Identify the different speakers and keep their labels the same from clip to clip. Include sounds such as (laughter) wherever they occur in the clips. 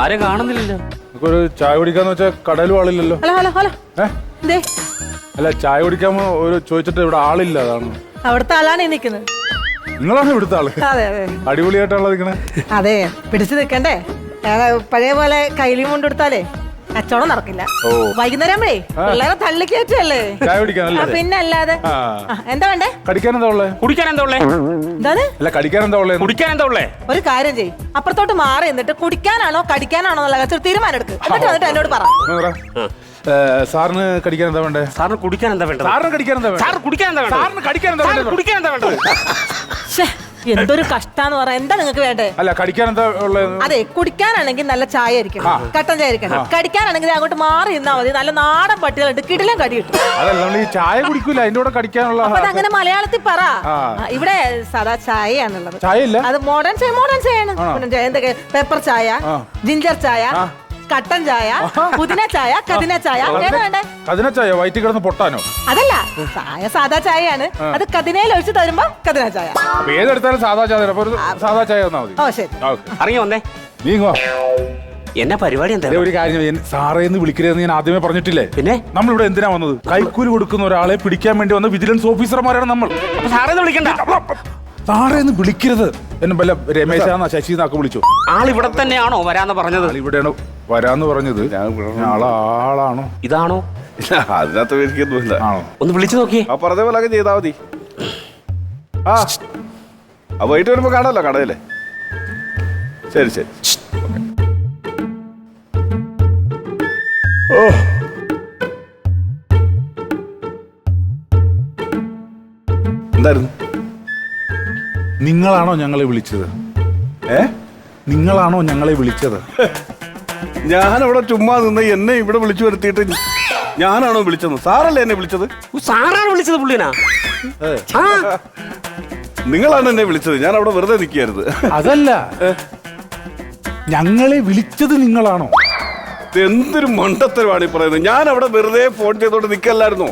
Speaker 1: ആരെ കാണുന്നില്ലല്ലോ?
Speaker 2: ഒരു ചായ കുടിക്കാന്ന് വെച്ചാൽ കടയിലും ആളില്ലല്ലോ.
Speaker 3: Hello hello hello. ദേ.
Speaker 2: അല്ല ചായ കുടിക്കാമോ ഒരു ചോദിച്ചിട്ട് ഇവിടെ ആളില്ല അതാണ്.
Speaker 3: അവിടുത്തെ ആളാണ് നിൽക്കുന്നത്
Speaker 2: നിങ്ങളാണ് ഇവിടുത്തെ ആൾ?
Speaker 3: അതെ അതെ
Speaker 2: അടിപൊളിയായിട്ടാണല്ലോ നിൽക്കണേ
Speaker 3: അതെ പിടിച്ചു നിൽക്കണ്ടേ പഴയ പോലെ കയ്യിലും കൊണ്ടെടുത്താലേ കച്ചവടം നടക്കില്ല.
Speaker 2: ഓ.
Speaker 3: വൈകുന്നേരം ആകുമ്പഴേ പിള്ളേരെ തള്ളിക്കയറ്റല്ലേ
Speaker 2: ചായ കുടിക്കാനല്ലേ
Speaker 3: പിന്നെ അല്ലാതെ.
Speaker 2: ആ.
Speaker 3: ആ, എന്താ വേണ്ടേ?
Speaker 2: കടിക്കാൻ എന്താ ഉള്ളേ?
Speaker 1: കുടിക്കാൻ എന്താ ഉള്ളേ?
Speaker 3: എന്താണ്?
Speaker 2: അല്ല കടിക്കാൻ എന്താ ഉള്ളേ?
Speaker 1: കുടിക്കാൻ എന്താ ഉള്ളേ?
Speaker 3: ഒരു കാര്യം ചെയ്യും. അപ്പുറത്തോട്ട് മാറി എന്നിട്ട് കുടിക്കാനാണോ കടിക്കാനാണോ എന്നുള്ള കാര്യത്തിൽ തീരുമാനം എടുക്ക്. എന്നിട്ട് വന്നിട്ട് എന്നോട് പറ.
Speaker 2: സാറിന് കടിക്കാൻ എന്താ വേണ്ടേ?
Speaker 1: സാറിന് കുടിക്കാൻ എന്താ വേണ്ടത്?
Speaker 2: സാറിന് കടിക്കാൻ എന്താ വേണ്ടേ?
Speaker 1: സാർ കുടിക്കാൻ എന്താ വേണ്ടത്?
Speaker 2: സാറിന് കടിക്കാൻ എന്താ
Speaker 1: സാറിന്
Speaker 2: വേണ്ടത്
Speaker 1: കുടിക്കാൻ എന്താ വേണ്ടത്?
Speaker 3: ശ്ശേ, എന്തൊരു കഷ്ടാന്ന് പറയാ എന്താ നിങ്ങൾക്ക് വേണ്ടേ
Speaker 2: അല്ല കടിക്കാൻ എന്താ
Speaker 3: അതെ കുടിക്കാനാണെങ്കിൽ നല്ല ചായ ആയിരിക്കും കട്ടൻ ചായ ആയിരിക്കണം കടിക്കാനാണെങ്കിൽ അങ്ങോട്ട് മാറി നിന്നാ മതി. നല്ല നാടൻ പട്ടികളുണ്ട്. കിടിലം കടി കിട്ടും.
Speaker 2: അതല്ല നമ്മൾ ഈ ചായ കുടിക്കൂല. അതിന്റെ കൂടെ കടിക്കാനുള്ള
Speaker 3: അപ്പൊ അതങ്ങനെ മലയാളത്തിൽ പറ.
Speaker 2: ആ.
Speaker 3: ആ, ഇവിടെ സാധാ ചായയാണുള്ളത്.
Speaker 2: ചായ ഇല്ല
Speaker 3: അത് മോഡേൺ ചായ മോഡേൺ ചായയാണ്. പിന്നെ ചായ. എന്തൊക്കെ? പെപ്പർ ചായ
Speaker 2: ആ.
Speaker 3: ജിഞ്ചർ ചായ കട്ടൻ ചായ പുതിന ചായ കതിന ചായ. ഏതാ വേണ്ടേ?
Speaker 2: കതിന ചായ വയറ്റിൽ കിടന്ന് പൊട്ടാനോ?
Speaker 3: അതല്ല ചായ സാധാ ചായയാണ്. അത് കതിനയിൽ ഒഴിച്ച് തരുമ്പോ കതിന ചായ.
Speaker 2: അപ്പൊ ഏതെടുത്താലും സാധാ ചായ തരാം. അപ്പൊ ഒരു സാധാ ചായ തന്നാ മതി.
Speaker 3: ഓ ശരി.
Speaker 2: ആ, ഓക്കേ.
Speaker 1: ഇറങ്ങി വന്നേ.
Speaker 2: നീ ഇങ്ങ് വാ.
Speaker 1: എന്നാ പരിപാടി എന്താ?
Speaker 2: ദേ ഒരു കാര്യം. സാറേ എന്ന് വിളിക്കരുത് ഞാൻ ആദ്യമേ പറഞ്ഞിട്ടില്ലേ?
Speaker 1: പിന്നെ?
Speaker 2: നമ്മൾ ഇവിടെ എന്തിനാ വന്നത്? കൈക്കൂലി കൊടുക്കുന്ന ഒരാളെ പിടിക്കാൻ വേണ്ടി വന്ന വിജിലൻസ് ഓഫീസർമാരാണ് നമ്മൾ.
Speaker 1: അപ്പൊ സാറേന്ന് വിളിക്കണ്ട.
Speaker 2: സാറേ എന്ന് വിളിക്കരുത്. എന്നെ വല്ല രമേശാന്നാ എന്നൊക്കെ വിളിച്ചു.
Speaker 1: ആൾ ഇവിടെ തന്നെയാണോ വരാന്ന് പറഞ്ഞത്?
Speaker 2: ഇവിടെയാണ് വരാന്ന് പറഞ്ഞത്. ആൾ ആളാണോ?
Speaker 1: ഇതാണോ?
Speaker 4: അതിനകത്ത് പേടിക്കൊന്നുമില്ല.
Speaker 2: ആണോ?
Speaker 1: ഒന്ന് വിളിച്ചു നോക്കിയേ.
Speaker 4: ആ പറഞ്ഞ പോലെ അങ്ങ് ചെയ്താൽ മതി. ആ. ആ വൈകിട്ട് വരുമ്പോ കാണാമല്ലോ കടയിലെ ശരി ശരി. ഓ. എന്തായിരുന്നു?
Speaker 2: നിങ്ങളാണോ ഞങ്ങളെ വിളിച്ചത്?
Speaker 4: ഏ?
Speaker 2: നിങ്ങളാണോ ഞങ്ങളെ വിളിച്ചത്? (laughs)
Speaker 4: ഞാൻ അവിടെ ചുമ്മാ നിന്ന് എന്നെ ഇവിടെ വിളിച്ചു വരുത്തിയിട്ട് ഞാനാണോ വിളിച്ചത്? സാറല്ലേ എന്നെ വിളിച്ചത്?
Speaker 1: ഓ, സാറാണ് വിളിച്ചത് പുള്ളിനാ? ആ
Speaker 4: നിങ്ങളാണ് എന്നെ വിളിച്ചത്. ഞാൻ അവിടെ വെറുതെ നിൽക്കുകയായിരുന്നു.
Speaker 2: അതല്ല. ഞങ്ങളെ വിളിച്ചത് നിങ്ങളാണോ?
Speaker 4: ഇത് എന്തൊരു മണ്ടത്തരമാണ് ഈ പറയുന്നത്. ഞാൻ അവിടെ വെറുതെ ഫോൺ ചെയ്തോണ്ട് നിൽക്കല്ലായിരുന്നു?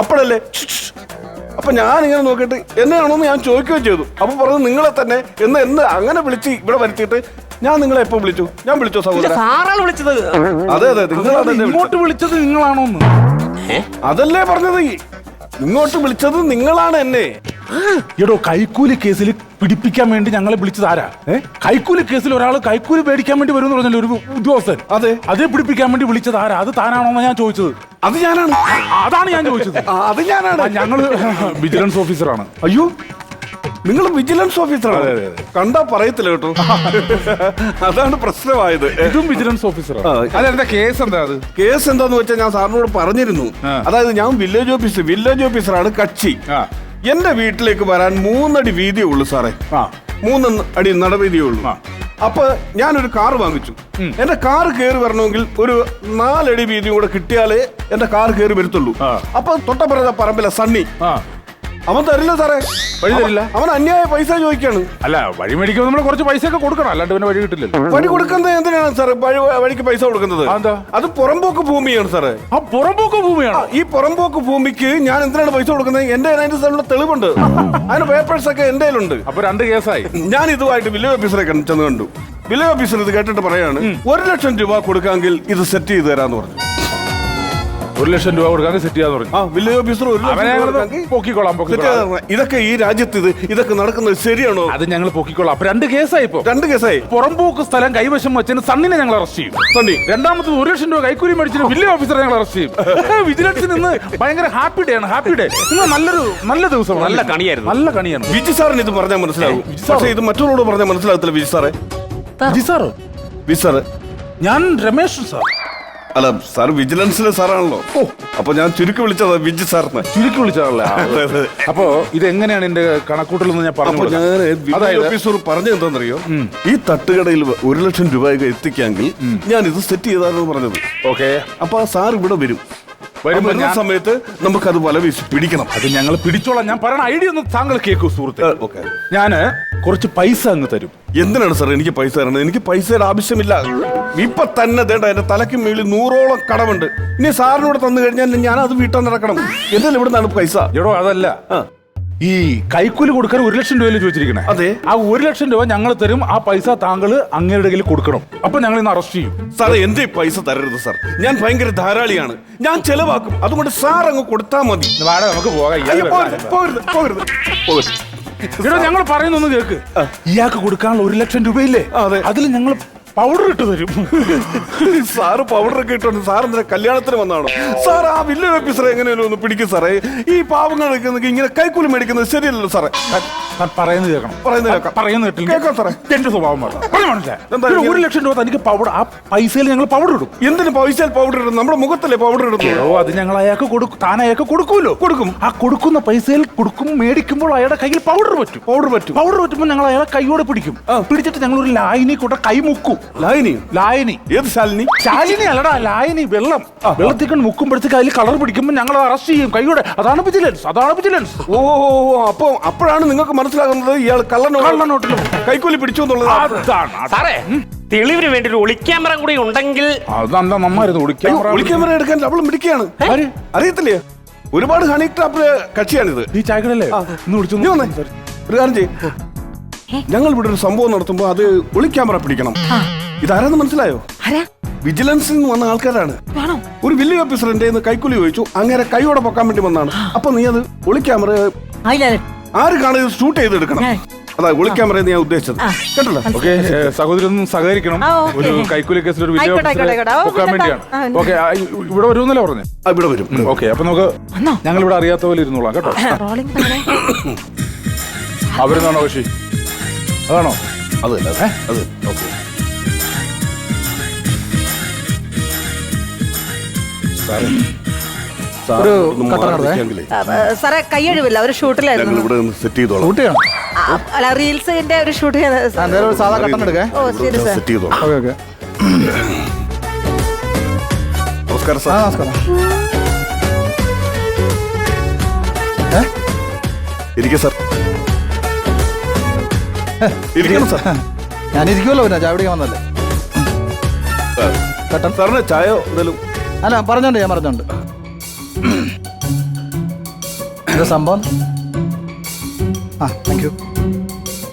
Speaker 4: അപ്പോഴല്ലേ? ഷ് ഷ്. അപ്പൊ ഞാൻ ഇങ്ങനെ നോക്കിയിട്ട് എന്നെയാണോന്ന് ഞാൻ ചോദിക്കുകയും ചെയ്തു. അപ്പൊ പറഞ്ഞു നിങ്ങളെ തന്നെ എന്ന് എന്ന് അങ്ങനെ വിളിച്ച് ഇവിടെ വരുത്തിയിട്ട് ഞാൻ നിങ്ങളെ എപ്പോ വിളിച്ചു? ഞാൻ വിളിച്ചോ സഹോദരൻ
Speaker 1: സാറാണ് വിളിച്ചത്.
Speaker 4: അതെ അതെ നിങ്ങളാണ് എന്നെ
Speaker 2: ഇങ്ങോട്ട്
Speaker 4: വിളിച്ചത്.
Speaker 2: വിളിച്ചത് നിങ്ങളാണോന്ന്
Speaker 1: ഏ?
Speaker 4: അതല്ലേ പറഞ്ഞത്? ഇങ്ങോട്ട് വിളിച്ചത് നിങ്ങളാണ് എന്നെ.
Speaker 2: എടോ കൈക്കൂലി കേസിൽ പിടിപ്പിക്കാൻ വേണ്ടി ഞങ്ങളെ വിളിച്ചത് ആരാ? ഏ? കൈക്കൂലി കേസിൽ ഒരാൾ കൈക്കൂലി മേടിക്കാൻ വേണ്ടി വരും എന്ന് പറഞ്ഞല്ലോ ഒരു ഉദ്യോഗസ്ഥൻ.
Speaker 4: അതെ.
Speaker 2: അതേ പിടിപ്പിക്കാൻ വേണ്ടി വിളിച്ചത് ആരാ? അത് താനാണോന്ന് ഞാൻ ചോദിച്ചത്.
Speaker 4: അത് ഞാനാണ്.
Speaker 2: അതാണ് ഞാൻ ചോദിച്ചത്.
Speaker 4: ആ, അത് ഞാനാണ്.
Speaker 2: ആ, ഞങ്ങൾ (laughs) വിജിലൻസ് ഓഫീസറാണ്
Speaker 4: അയ്യോ നിങ്ങൾ വിജിലൻസ് ഓഫീസറാണ്. കണ്ടാ പറയത്തില്ല കേട്ടോ. അതാണ് പ്രശ്നമായത്.
Speaker 2: ഇതും വിജിലൻസ് ഓഫീസറാണ്? അതെന്താ കേസ് എന്താ അത്?
Speaker 4: കേസ് എന്താന്ന് വെച്ചാൽ ഞാൻ സാറിനോട് പറഞ്ഞിരുന്നു. അതായത് ഞാൻ വില്ലേജ് ഓഫീസർ വില്ലേജ് ഓഫീസറാണ് കക്ഷി. എന്റെ വീട്ടിലേക്ക് വരാൻ മൂന്നടി വീതിയേ ഉള്ളൂ സാറേ. മൂന്ന് അടി നടവീതിയേ ഉള്ളൂ. അപ്പൊ ഞാനൊരു കാർ വാങ്ങിച്ചു. എന്റെ കാർ കയറി വരണമെങ്കിൽ ഒരു നാലടി വീതി കൂടെ കിട്ടിയാലേ എന്റെ കാർ കയറി വരത്തുള്ളൂ. അപ്പൊ തൊട്ടപ്പുറത്തെ പറമ്പിലെ സണ്ണി
Speaker 2: ആ.
Speaker 4: അവൻ തരില്ല സാറേ.
Speaker 2: വഴി തരില്ല?
Speaker 4: അവൻ- അന്യായ പൈസ ചോദിക്കാണ്.
Speaker 2: അല്ല വഴി മേടിക്കുമ്പോൾ നമ്മൾ കുറച്ച് പൈസ ഒക്കെ കൊടുക്കണം. അല്ലാണ്ട് പിന്നെ വഴി കിട്ടില്ലല്ലോ.
Speaker 4: വഴി കൊടുക്കുന്നത് എന്തിനാണ് സാറേ? വഴി വഴിക്ക് പൈസ കൊടുക്കുന്നത്? അത് പുറമ്പോക്ക് ഭൂമിയാണ് സാറേ.
Speaker 2: ആ പുറമ്പോക്ക് ഭൂമിയാണ്?
Speaker 4: ഈ പുറമ്പോക്ക് ഭൂമിക്ക് ഞാൻ എന്തിനാണ് പൈസ കൊടുക്കുന്നത്? എന്റെ അതിന്റെ സ്ഥലമുള്ള തെളിവുണ്ട്. അതിന് പേപ്പേഴ്സ് ഒക്കെ എന്റെ കയ്യിലുണ്ട്.
Speaker 2: അപ്പൊ രണ്ട് കേസായി.
Speaker 4: ഞാൻ ഇതുമായിട്ട് വില്ലേജ് ഓഫീസറെ ചെന്ന് കണ്ടു. വില്ലേജ് ഓഫീസർ ഇത് കേട്ടിട്ട് പറയാണ് ഒരു ലക്ഷം രൂപ കൊടുക്കാമെങ്കിൽ ഇത് സെറ്റ് ചെയ്ത് തരാന്ന് പറഞ്ഞു.
Speaker 2: ഒരു ലക്ഷം രൂപ കൊടുക്കാൻ സെറ്റ് ചെയ്യാന്ന് പറഞ്ഞു
Speaker 4: ആ വില്ലേജ് ഓഫീസർ ഒരു ലക്ഷം
Speaker 2: അവനെ
Speaker 4: രൂപ
Speaker 2: പൊക്കിക്കോളാം
Speaker 4: set
Speaker 2: പൊക്കിക്കോളാം
Speaker 4: ചെയ്ത് ഇതൊക്കെ ഈ രാജ്യത്ത് ഇത് ഇതൊക്കെ നടക്കുന്നത് ശരിയാണോ?
Speaker 2: അത് ഞങ്ങൾ പൊക്കിക്കോളാം അപ്പൊ രണ്ട് കേസായി ഇപ്പൊ.
Speaker 4: രണ്ട് കേസായി.
Speaker 2: പുറമ്പോക്ക് സ്ഥലം കൈവശം വെച്ചതിന് സണ്ണിനെ ഞങ്ങൾ അറസ്റ്റ് ചെയ്യും.
Speaker 4: സണ്ണി.
Speaker 2: രണ്ടാമത് ഒരു ലക്ഷം രൂപ കൈക്കൂലി മേടിച്ചിട്ട് വില്ലേജ് ഓഫീസറെ ഞങ്ങൾ അറസ്റ്റ് ചെയ്യും. (laughs) വിജിലൻസിൽ നിന്ന് ഭയങ്കര ഹാപ്പി ഡേ ആണ്. ഹാപ്പി ഡേ ഇന്ന് നല്ലൊരു നല്ല ദിവസമാണ്.
Speaker 1: നല്ല കണിയായിരുന്നു.
Speaker 2: നല്ല കണിയാണ്.
Speaker 4: വിജി സാറിന് ഇത് പറഞ്ഞാൽ മനസ്സിലാവും.
Speaker 2: വിജി സാറോ?
Speaker 4: പക്ഷേ ഇത് മറ്റുള്ളവരോട് പറഞ്ഞാൽ മനസ്സിലാകത്തില്ല വിജി സാറേ.
Speaker 2: വിജി സാറോ?
Speaker 4: വിജി സാറ്.
Speaker 2: ഞാൻ രമേഷ് സാർ.
Speaker 4: അല്ല സാർ വിജിലൻസിലെ സാറാണല്ലോ. അപ്പൊ ഞാൻ ചുരുക്കി വിളിച്ചതാ വിജി സാറിന്.
Speaker 2: ചുരുക്കി വിളിച്ചാണല്ലേ. അപ്പൊ ഇത് എങ്ങനെയാണ് എന്റെ കണക്കൂട്ടലെന്ന് ഞാൻ പറഞ്ഞു
Speaker 4: ഞാൻ ഓഫീസർ പറഞ്ഞ എന്താണെന്നറിയോ? ഈ തട്ടുകടയിൽ ഒരു ലക്ഷം രൂപയൊക്കെ എത്തിക്കാമെങ്കിൽ ഞാൻ ഇത് സെറ്റ് ചെയ്താണെന്ന് പറഞ്ഞത്.
Speaker 2: ഓക്കെ.
Speaker 4: അപ്പൊ സാർ ഇവിടെ വരും. വരുന്ന
Speaker 2: ഞാൻ-
Speaker 4: സമയത്ത് നമുക്കത് വല വീശി പിടിക്കണം.
Speaker 2: അത് ഞങ്ങൾ പിടിച്ചോളാം. ഞാൻ പറയണ ഐഡിയ ഒന്ന് താങ്കൾ കേൾക്കൂ സുഹൃത്തെ.
Speaker 4: ഓക്കെ.
Speaker 2: ഞാൻ കുറച്ച് പൈസ അങ്ങ് തരും.
Speaker 4: എന്തിനാണ് സാർ എനിക്ക് പൈസ തരണത് എനിക്ക് പൈസയുടെ ആവശ്യമില്ല. ഇപ്പൊ തന്നെ തേണ്ട എന്റെ തലയ്ക്ക് മേളിൽ നൂറോളം കടമുണ്ട് ഇനി സാറിനോട് തന്നു കഴിഞ്ഞാൽ ഞാൻ അത് വീട്ടാൻ നടക്കണം. എന്നാൽ ഇവിടെ നിന്നാണ് പൈസ?
Speaker 2: എടോ അതല്ല.
Speaker 4: ആ.
Speaker 2: ഈ കൈക്കൂലി കൊടുക്കാൻ ഒരു ലക്ഷം രൂപയല്ലേ ചോദിച്ചിരിക്കണേ?
Speaker 4: അതെ.
Speaker 2: ആ ഒരു ലക്ഷം രൂപ ഞങ്ങൾ തരും ആ പൈസ താങ്കൾ അങ്ങയുടെ കയ്യിൽ കൊടുക്കണം. അപ്പൊ ഞങ്ങൾ ഇന്ന് അറസ്റ്റ് ചെയ്യും.
Speaker 4: സാറേ എന്റെ പൈസ തരരുത് സാർ? ഞാൻ ഭയങ്കര ധാരാളിയാണ്. ഞാൻ ചെലവാക്കും. അതുകൊണ്ട് സാർ അങ്ങ് കൊടുത്താൽ മതി.
Speaker 2: വേണം നമുക്ക് പോകാം. ഇയാൾ
Speaker 4: അയ്യോ, പോകരുത്,
Speaker 2: വരുന്ന
Speaker 4: പോകരുത്, പോകരുത്, പോകരുത്.
Speaker 2: ഇവിടെ ഞങ്ങൾ പറയുന്നൊന്ന് കേൾക്ക് ഇയാൾക്ക് കൊടുക്കാനുള്ള ഒരു ലക്ഷം രൂപയില്ലേ?
Speaker 4: അതെ.
Speaker 2: അതിൽ ഞങ്ങൾ പൗഡർ ഇട്ട് തരും.
Speaker 4: സാറ് പൗഡർ ഒക്കെ ഇട്ടുണ്ട് സാർ എന്തിനാ കല്യാണത്തിന് വന്നാണോ? സാർ ആ വില്ലേജ് ഓഫീസറെ എങ്ങനെയാലും ഒന്ന് പിടിക്കും സാറേ. ഈ പാവങ്ങൾ ഇങ്ങനെ കൈക്കൂലി മേടിക്കുന്നത് ശരിയല്ലല്ലോ സാറേ.
Speaker 2: പറയുന്നത് കേൾക്കണം.
Speaker 4: പറയുന്നത് കേൾക്കാം.
Speaker 2: പറയുന്നത് കേട്ടില്ല
Speaker 4: കേൾക്കാം സാറേ.
Speaker 2: എന്റെ സ്വഭാവം?
Speaker 4: എന്താ
Speaker 2: ഒരു ലക്ഷം രൂപ തനിക്ക് പൗഡർ ആ പൈസയിൽ ഞങ്ങൾ പൗഡർ ഇടും.
Speaker 4: എന്തിന് പൈസ പൗഡർ ഇടും നമ്മുടെ മുഖത്തല്ലേ പൗഡർ ഇടുന്നു
Speaker 2: ഓ അത് ഞങ്ങൾ അയാൾക്ക് കൊടുക്കും താൻ അയാൾക്ക് കൊടുക്കുമല്ലോ
Speaker 4: കൊടുക്കും.
Speaker 2: ആ കൊടുക്കുന്ന പൈസയിൽ കൊടുക്കും മേടിക്കുമ്പോൾ അയാളുടെ കയ്യിൽ പൗഡർ പറ്റും.
Speaker 4: പൗഡർ പറ്റും.
Speaker 2: പൗഡർ പറ്റുമ്പോൾ ഞങ്ങൾ അയാളെ കൈയോടെ പിടിക്കും. പിടിച്ചിട്ട് ഞങ്ങൾ ഒരു ലായനി കൂടെ കൈ മുക്കും.
Speaker 4: ലായനി.
Speaker 2: ലായനി.
Speaker 4: ഏത് ശാലിനി?
Speaker 2: ശാലിനി അല്ലടാ ലായനി വെള്ളം. വെള്ളത്തിൽ കൊണ്ട് മുക്കുമ്പോഴത്തേക്ക് അതിൽ കളർ പിടിക്കുമ്പോൾ ഞങ്ങൾ അറസ്റ്റ് ചെയ്യും. കൈയോടെ അതാണ് വിജിലൻസ് അതാണ് വിജിലൻസ്
Speaker 4: ഓ ഓ, ഓ, അപ്പൊ അപ്പോഴാണ് നിങ്ങൾക്ക് മനസ്സിലാകുന്നത് ഇയാൾ കള്ളനോ
Speaker 2: കള്ളനോട്ടിലും
Speaker 4: കൈക്കൂലി പിടിച്ചു എന്നുള്ളത്
Speaker 2: അതാണ് അത്.
Speaker 1: സാറേ തെളിവിന് വേണ്ടി ഒരു ഒളിക്യാമറ കൂടി ഉണ്ടെങ്കിൽ
Speaker 2: അതെന്താ നമ്മായിരുന്നു ഓടിക്കാൻ
Speaker 4: ഒളിക്യാമറ എടുക്കാൻ അവൾ മിടിക്കുകയാണ് അറിയത്തില്ലേ? ഒരുപാട് ഹണി ട്രാപ്പിലെ കക്ഷിയാണിത്.
Speaker 2: ഈ ചായക്കടല്ലേ ഒന്ന് വിളിച്ചു
Speaker 4: നീ ഒരു കാര്യം ചെയ്യ്. ഞങ്ങൾ ഇവിടെ ഒരു സംഭവം നടത്തുമ്പോ അത് ഒളിക്യാമറ പിടിക്കണം. ഇതാരാന്ന് മനസ്സിലായോ? വിജിലൻസിൽ നിന്ന് വന്ന ആൾക്കാരാണ്. ഒരു വില്ലേജ് ഓഫീസറിന്റെ കൈക്കൂലി ചോദിച്ചു അങ്ങനെ കൈയോടെ പൊക്കാൻ വേണ്ടി വന്നാണ്. അപ്പൊ നീ അത് ഒളിക്യാമറ ആര് കാണാൻ ഷൂട്ട് ചെയ്തെടുക്കണം. അതാ ഒളിക്യാമറ ഞാൻ ഉദ്ദേശിച്ചത്. കേട്ടല്ലോ?
Speaker 2: ഓക്കെ സഹോദരി ഒന്നും സഹകരിക്കണം. ഒരു കൈക്കൂലി കേസിൽ ഒരു
Speaker 4: ആ,
Speaker 2: പൊക്കാൻ വേണ്ടിയാണ്. ഓക്കെ ഇവിടെ വരുമെന്നല്ലേ പറഞ്ഞു?
Speaker 4: ഇവിടെ വരും.
Speaker 2: ഓക്കെ അപ്പൊ നമുക്ക്? ഞങ്ങൾ ഇവിടെ അറിയാത്ത പോലെ ഇരുന്നോളാം കേട്ടോ. അവരുന്നാണോ കക്ഷി അതാണോ
Speaker 4: അത് തന്നെ, അത് ഓക്കെ.
Speaker 5: ഒരു കട്ടൻ നടന്നേ.
Speaker 3: സാറേ കൈയഴിവില്ല ഒരു
Speaker 4: ഞങ്ങൾ
Speaker 3: ഷൂട്ടിലായിരുന്നു.
Speaker 4: ഇവിടെ സെറ്റ് ചെയ്തോളാം.
Speaker 5: ഊട്ടിയാണ്
Speaker 3: ആ, അല്ല റീൽസിന്റെ ഒരു ഷൂട്ട് ചെയ്ത
Speaker 5: എന്തായാലും ഒരു സാധാ കട്ടൻ എടുക്കേ.
Speaker 3: ഓ ശരി സാർ
Speaker 4: സെറ്റ് ചെയ്തോളാം.
Speaker 5: Okay okay.
Speaker 4: നമസ്കാരം
Speaker 5: ആ
Speaker 4: സാർ
Speaker 5: നമസ്കാരം
Speaker 4: ഇരിക്കെ സാർ. ഇരിക്കണം സാർ.
Speaker 5: ഞാനിരിക്കുമല്ലോ പിന്നെ ചായ പിടിക്കാൻ വന്നല്ലേ കട്ടൻ
Speaker 4: സാറിന് ചായോ എന്തെങ്കിലും?
Speaker 5: അല്ല പറഞ്ഞോണ്ട് ഞാൻ പറഞ്ഞോണ്ട്. എന്താ സംഭവം? ആ താങ്ക് യു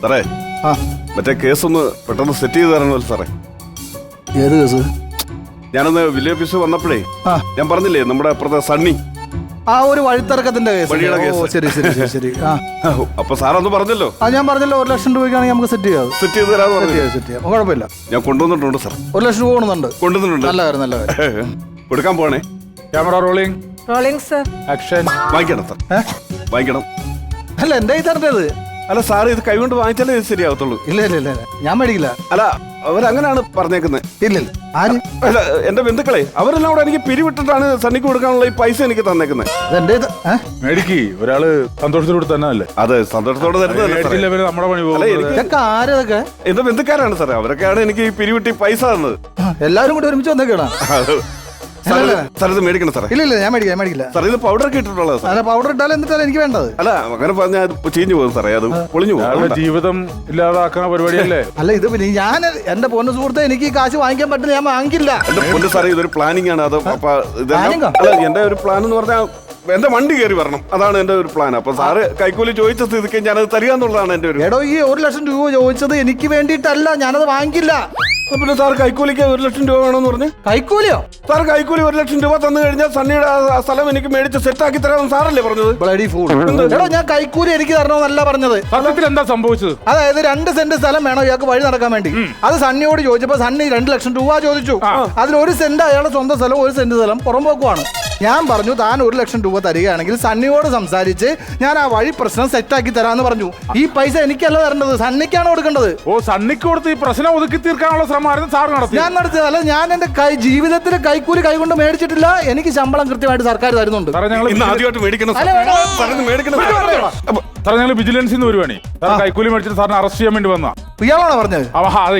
Speaker 4: സാറേ
Speaker 5: ആ.
Speaker 4: മറ്റേ കേസ് ഒന്ന് പെട്ടെന്ന് സെറ്റ് ചെയ്ത് തരണമല്ലോ സാറേ.
Speaker 5: ഏത് കേസ്?
Speaker 4: ഞാനൊന്ന് വില്ലേജ് ഓഫീസിൽ വന്നപ്പോഴേ
Speaker 5: ആ.
Speaker 4: ഞാൻ പറഞ്ഞില്ലേ നമ്മുടെ അപ്പുറത്തെ സണ്ണി.
Speaker 5: ആ ഒരു വഴിത്തിറക്കത്തിന്റെ കേസ്. ശരി ശരി ശരി ശരി. ആ. (laughs)
Speaker 4: അപ്പൊ സാറൊന്ന് പറഞ്ഞല്ലോ.
Speaker 5: ആ ഞാൻ പറഞ്ഞല്ലോ ഒരു ലക്ഷം രൂപയ്ക്കാണെങ്കിൽ നമുക്ക് സെറ്റ് ചെയ്യാം.
Speaker 4: സെറ്റ് ചെയ്ത് തരാന്ന്
Speaker 5: സെറ്റ്
Speaker 4: പറഞ്ഞു
Speaker 5: ചെയ്യാം സെറ്റ് ചെയ്യാം. കുഴപ്പമില്ല.
Speaker 4: ഞാൻ കൊണ്ടുവന്നിട്ടുണ്ട് സാർ.
Speaker 5: ഒരു ലക്ഷം രൂപ കൊണ്ടുവന്നുണ്ട്.
Speaker 4: കൊണ്ടുവന്നിട്ടുണ്ട്.
Speaker 5: നല്ല കാര്യം നല്ല കാര്യം. (laughs)
Speaker 4: കൊടുക്കാൻ പോണേ
Speaker 2: camera rolling
Speaker 3: rolling sir
Speaker 2: action
Speaker 4: വാങ്ങിക്കണം സാർ? വാങ്ങിക്കണം.
Speaker 5: അല്ല എന്റെ ഈ തരേണ്ടത്?
Speaker 4: അല്ല സാർ ഇത് കൈകൊണ്ട് വാങ്ങിച്ചാലേ ഇത് ശരിയാവത്തുള്ളൂ.
Speaker 5: ഇല്ല ഇല്ല ഇല്ല. ഞാൻ മേടിക്കില്ല.
Speaker 4: അല്ല അവരങ്ങനെയാണ് പറഞ്ഞേക്കുന്നത്
Speaker 5: ഇല്ല ഇല്ല. ആര്?
Speaker 4: അല്ല എന്റെ ബന്ധുക്കളെ അവരെല്ലാം കൂടെ എനിക്ക് പിരിവിട്ടിട്ടാണ് സണ്ണിക്ക് കൊടുക്കാനുള്ള ഈ പൈസ എനിക്ക് തന്നേക്കുന്നത്
Speaker 5: അതെന്റെ ഇത്? ഏ?
Speaker 2: മേടിക്ക് ഒരാൾ സന്തോഷത്തോടെ തന്നെ അല്ലേ?
Speaker 4: അതെ സന്തോഷത്തോടെ തരുന്നതല്ലേ സാറേ?
Speaker 2: മേടിച്ചില്ല പിന്നെ നമ്മുടെ പണി
Speaker 4: അല്ല,
Speaker 2: പോകും
Speaker 4: എനിക്ക്
Speaker 5: ഇതൊക്കെ ആരതൊക്കെ
Speaker 4: എന്റെ ബന്ധുക്കാരാണ് സാറേ അവരൊക്കെയാണ് എനിക്ക് ഈ പിരിവിട്ടി പൈസ തന്നത്.
Speaker 5: എല്ലാവരും കൂടി ഒരുമിച്ച് വന്നേക്കാണ്?
Speaker 4: സാർ ഇത് മേടിക്കണം സാറേ.
Speaker 5: ഇല്ല ഇല്ല ഞാൻ മേടിക്കാം ഞാൻ മേടിക്കില്ല.
Speaker 4: സാർ ഇത് പൗഡർ ഒക്കെ ഇട്ടിട്ടുള്ളത് സാർ
Speaker 5: അല്ല പൗഡർ ഇട്ടാലും എന്നിട്ടാലും എനിക്ക് വേണ്ടത്.
Speaker 4: അല്ല അങ്ങനെ പറഞ്ഞാൽ അത് ചീഞ്ഞു പോകും സാറേ അത് പൊളിഞ്ഞു പോകും.
Speaker 2: ജീവിതം ഇല്ലാതാക്കുന്ന പരിപാടിയല്ലേ?
Speaker 5: അല്ല ഇത് പിന്നെ ഞാൻ എന്റെ പൊന്ന സുഹൃത്തെ എനിക്ക് ഈ കാശ് വാങ്ങിക്കാൻ പറ്റില്ല ഞാൻ വാങ്ങിക്കില്ല.
Speaker 4: എന്റെ പൊന്ന് സാറേ ഇതൊരു പ്ലാനിങ് ആണ്. അത് അപ്പൊ ഇതെല്ലാം
Speaker 5: Planning ആ?
Speaker 4: അല്ല എന്റെ ഒരു പ്ലാൻ എന്ന് പറഞ്ഞാൽ എന്റെ വണ്ടി കയറി വരണം. അതാണ് എന്റെ ഒരു പ്ലാൻ അപ്പൊ സാറ് കൈക്കൂലി ചോദിച്ച സ്ഥിതിക്ക് ഞാനത് തരിക എന്നുള്ളതാണ് എന്റെ ഒരു
Speaker 5: എടോ ഈ ഒരു ലക്ഷം രൂപ ചോദിച്ചത് എനിക്ക് വേണ്ടിയിട്ടല്ല. ഞാനത് വാങ്ങിക്കില്ല.
Speaker 4: പിന്നെ സാർ കൈക്കൂലിക്ക് ഒരു ലക്ഷം രൂപ വേണമെന്ന് പറഞ്ഞ്?
Speaker 5: കൈക്കൂലിയോ?
Speaker 4: സാർ കൈക്കൂലി ഒരു ലക്ഷം രൂപ തന്നു കഴിഞ്ഞാൽ സണ്ണിയുടെ ആ- ആ സ്ഥലം എനിക്ക് മേടിച്ച് സെറ്റാക്കി തരാമെന്ന് സാറല്ലേ പറഞ്ഞത്?
Speaker 5: ബ്ലഡി ഫൂൾ എടോ ഞാൻ കൈക്കൂലി എനിക്ക് തരണമെന്നല്ല പറഞ്ഞത്.
Speaker 2: സത്യത്തിൽ എന്താ സംഭവിച്ചത്?
Speaker 5: അതായത് രണ്ട് സെന്റ് സ്ഥലം വേണോ ഇയാൾക്ക് വഴി നടക്കാൻ വേണ്ടി. അത് സണ്ണിയോട് ചോദിച്ചപ്പോ സണ്ണി രണ്ട് ലക്ഷം രൂപ ചോദിച്ചു. അതിൽ ഒരു സെന്റ് അയാളുടെ സ്വന്തം സ്ഥലം ഒരു സെന്റ് സ്ഥലം പുറമ്പോക്കുവാണ് ഞാൻ പറഞ്ഞു താൻ ഒരു ലക്ഷം രൂപ തരികയാണെങ്കിൽ സണ്ണിയോട് സംസാരിച്ച് ഞാൻ ആ വഴി പ്രശ്നം സെറ്റാക്കി തരാന്ന് പറഞ്ഞു. ഈ പൈസ എനിക്കല്ല തരേണ്ടത്? സണ്ണിക്കാണ് കൊടുക്കേണ്ടത്?
Speaker 2: ഓ സണ്ണിക്ക് കൊടുത്ത് ഈ പ്രശ്നം ഒതുക്കി തീർക്കാനുള്ള ശ്രമമായിരുന്നു സാർ നടത്തി
Speaker 5: ഞാൻ നടത്തിയതല്ല ഞാൻ എന്റെ കൈ ജീവിതത്തിൽ കൈക്കൂലി കൈകൊണ്ട് മേടിച്ചിട്ടില്ല. എനിക്ക് ശമ്പളം കൃത്യമായിട്ട് സർക്കാർ തരുന്നുണ്ട്.
Speaker 4: സാർ
Speaker 2: ഞങ്ങൾ വിജിലൻസിൽ നിന്ന് വരുവാണേ. സാർ കൈക്കൂലി മേടിച്ചിട്ട് സാറിനെ അറസ്റ്റ് ചെയ്യാൻ വേണ്ടി വന്നാ
Speaker 5: ഇയാളാണോ പറഞ്ഞത്?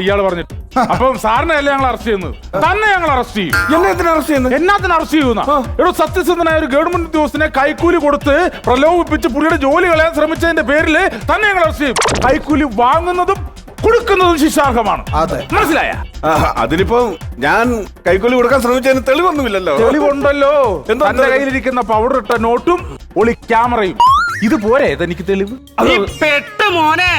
Speaker 2: ഇയാൾ പറഞ്ഞു അപ്പം സാറിനെ അല്ലേ ഞങ്ങൾ അറസ്റ്റ് ചെയ്യുന്നത്? തന്നെ ഞങ്ങൾ അറസ്റ്റ് ചെയ്യും.
Speaker 4: എന്നെ എന്തിനാ അറസ്റ്റ് ചെയ്യുന്നത്?
Speaker 2: എന്നാത്തിന് അറസ്റ്റ് ചെയ്യുന്ന? എടോ സത്യസന്ധനായ ഒരു ഗവൺമെന്റ് ഉദ്യോഗസ്ഥനെ കൈക്കൂലി കൊടുത്ത് പ്രലോഭിപ്പിച്ച് പുള്ളിയുടെ ജോലി കളയാൻ ശ്രമിച്ചതിന്റെ പേരിൽ തന്നെ ഞങ്ങൾ അറസ്റ്റ് ചെയ്യും. കൈക്കൂലി വാങ്ങുന്നതും കൊടുക്കുന്നതും ശിക്ഷാർഹമാണ്.
Speaker 5: അതെ.
Speaker 2: മനസ്സിലായ?
Speaker 4: അതിനിപ്പോ ഞാൻ കൈക്കൂലി കൊടുക്കാൻ ശ്രമിച്ചതിന് തെളിവൊന്നുമില്ലല്ലോ.
Speaker 2: തെളിവുണ്ടല്ലോ.
Speaker 4: എന്താ
Speaker 2: തന്റെ കയ്യിലിരിക്കുന്ന പൗഡർ ഇട്ട നോട്ടും ഒളി ക്യാമറയും ഇത് പോരെ? ഇതെനിക്ക് തെളിവ്?
Speaker 1: പെട്ട് മോനെ!